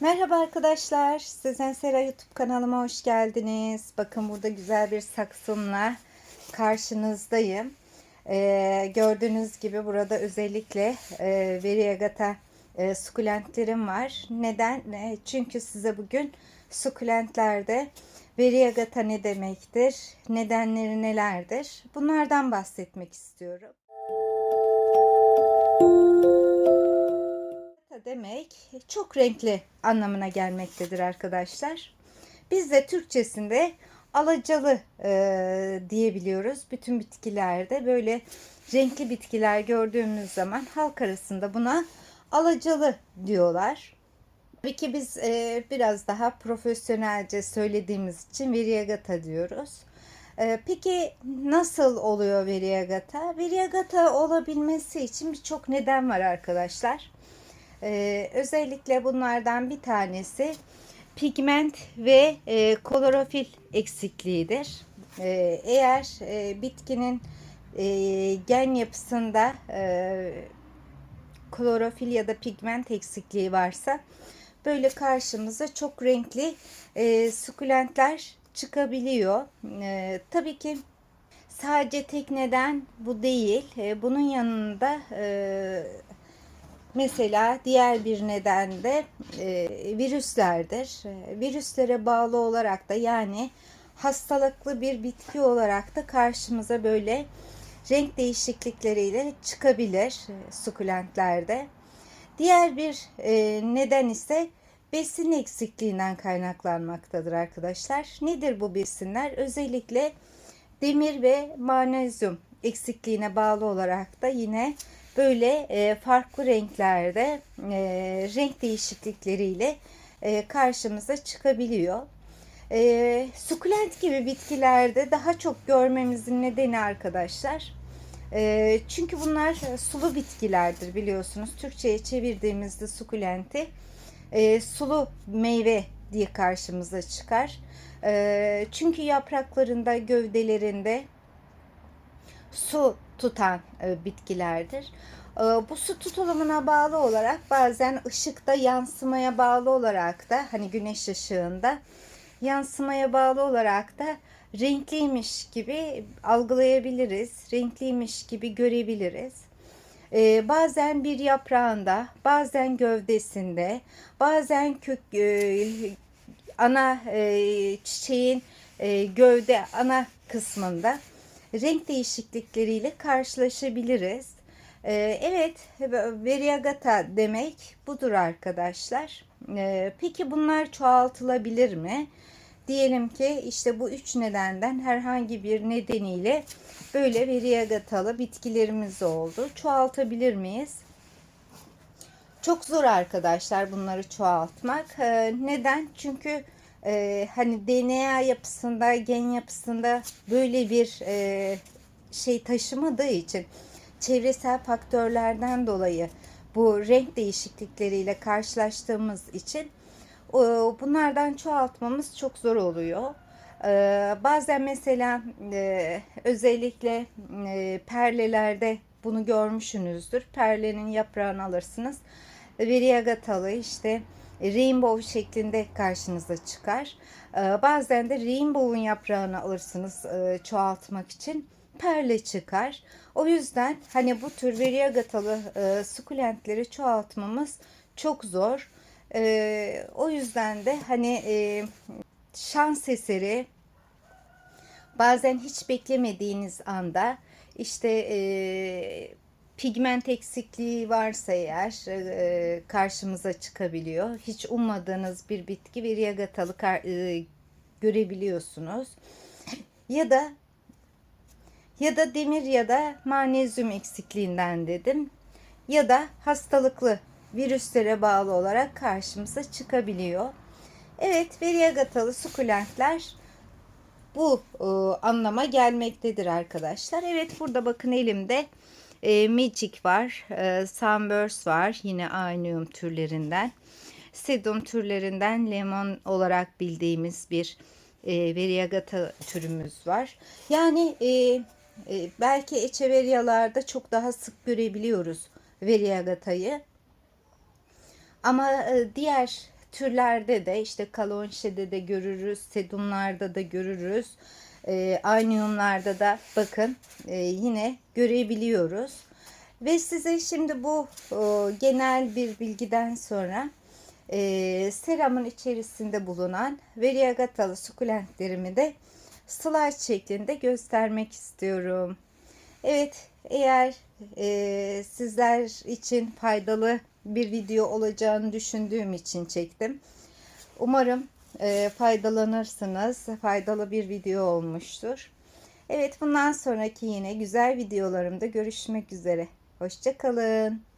Merhaba arkadaşlar. Sezen Sera YouTube kanalıma hoş geldiniz. Bakın burada güzel bir saksımla karşınızdayım. Ee, gördüğünüz gibi burada özellikle e, Variegata e, sukulentlerim var. Neden? E, çünkü size bugün sukulentlerde Variegata ne demektir? Nedenleri nelerdir? Bunlardan bahsetmek istiyorum. Demek çok renkli anlamına gelmektedir arkadaşlar. Biz de Türkçesinde alacalı e, diyebiliyoruz. Bütün bitkilerde böyle renkli bitkiler gördüğümüz zaman halk arasında buna alacalı diyorlar. Tabii ki biz e, biraz daha profesyonelce söylediğimiz için Variegata diyoruz. E, peki nasıl oluyor Variegata? Variegata olabilmesi için birçok neden var arkadaşlar. Ee, özellikle bunlardan bir tanesi pigment ve e, klorofil eksikliğidir. Ee, eğer e, bitkinin e, gen yapısında e, klorofil ya da pigment eksikliği varsa böyle karşımıza çok renkli e, sukulentler çıkabiliyor. E, tabii ki sadece tek neden bu değil. E, bunun yanında e, Mesela diğer bir neden de e, virüslerdir. E, virüslere bağlı olarak da yani hastalıklı bir bitki olarak da karşımıza böyle renk değişiklikleriyle çıkabilir e, sukulentlerde. Diğer bir e, neden ise besin eksikliğinden kaynaklanmaktadır arkadaşlar. Nedir bu besinler? Özellikle demir ve magnezyum eksikliğine bağlı olarak da yine böyle e, farklı renklerde e, renk değişiklikleriyle e, karşımıza çıkabiliyor. E, sukulent gibi bitkilerde daha çok görmemizin nedeni arkadaşlar. E, çünkü bunlar sulu bitkilerdir biliyorsunuz. Türkçe'ye çevirdiğimizde sukulenti e, sulu meyve diye karşımıza çıkar. E, çünkü yapraklarında, gövdelerinde su tutan e, bitkilerdir. E, bu su tutulumuna bağlı olarak bazen ışıkta yansımaya bağlı olarak da hani güneş ışığında yansımaya bağlı olarak da renkliymiş gibi algılayabiliriz. Renkliymiş gibi görebiliriz. Ee, bazen bir yaprağında, bazen gövdesinde, bazen kök e, ana e, çiçeğin e, gövde ana kısmında renk değişiklikleriyle karşılaşabiliriz. Ee, evet, variegata demek budur arkadaşlar. Ee, peki bunlar çoğaltılabilir mi? Diyelim ki işte bu üç nedenden herhangi bir nedeniyle böyle variegatalı bitkilerimiz oldu. Çoğaltabilir miyiz? Çok zor arkadaşlar bunları çoğaltmak. Ee, neden? Çünkü e, hani DNA yapısında, gen yapısında böyle bir e, şey taşımadığı için çevresel faktörlerden dolayı bu renk değişiklikleriyle karşılaştığımız için bunlardan çoğaltmamız çok zor oluyor. Ee, bazen mesela e, özellikle e, perlelerde bunu görmüşsünüzdür. Perlenin yaprağını alırsınız. Variegatalı işte rainbow şeklinde karşınıza çıkar. Ee, bazen de rainbow'un yaprağını alırsınız e, çoğaltmak için perle çıkar. O yüzden hani bu tür variegatalı e, sukulentleri çoğaltmamız çok zor. E, o yüzden de hani e, şans eseri bazen hiç beklemediğiniz anda işte e, pigment eksikliği varsa eğer e, karşımıza çıkabiliyor. Hiç ummadığınız bir bitki variegatalı e, görebiliyorsunuz. Ya da ya da demir ya da magnezyum eksikliğinden dedim. Ya da hastalıklı virüslere bağlı olarak karşımıza çıkabiliyor. Evet, variegatalı sukulentler bu e, anlama gelmektedir arkadaşlar. Evet burada bakın elimde e, Magic var. E, Sunburst var. Yine Ainium türlerinden. Sedum türlerinden lemon olarak bildiğimiz bir e, Variegata türümüz var. Yani e, e, belki Echeveria'larda çok daha sık görebiliyoruz Variegata'yı. Ama e, diğer türlerde de işte kalonşede de görürüz, sedumlarda da görürüz. E, anyumlarda da bakın e, yine görebiliyoruz. Ve size şimdi bu e, genel bir bilgiden sonra e, seramın içerisinde bulunan variegatalı sukulentlerimi de slide şeklinde göstermek istiyorum. Evet eğer e, sizler için faydalı bir video olacağını düşündüğüm için çektim. Umarım e, faydalanırsınız. Faydalı bir video olmuştur. Evet bundan sonraki yine güzel videolarımda görüşmek üzere. Hoşçakalın.